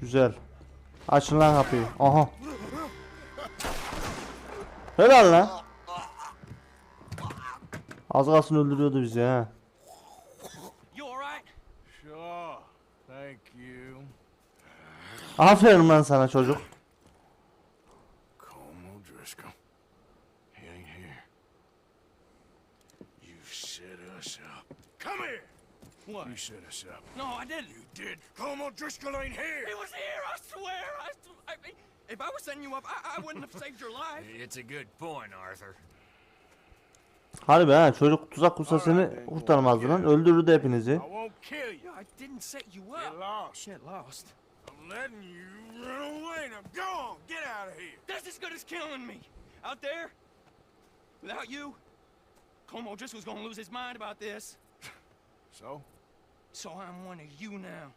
Güzel. Açın lan kapıyı. Aha. Helal lan. Az kalsın öldürüyordu bizi ha. Aferin lan sana çocuk. Come here! What? You set us up. No, I didn't. You did. Colm O'Driscoll ain't here! He was here, I swear. I, I mean, if I was setting you up, I, I wouldn't have saved your life. It's a good point, Arthur. Hadi be ha çocuk tuzak kursa seni kurtarmazdı lan. Öldürürdü hepinizi. I won't kill you. I didn't set you Get up. lost. Shit, lost. I'm letting you run away. Now go on. Get out of here. That's as good as killing me. Out there, without you, Como just was gonna lose his mind about this. So? So I'm one of you now.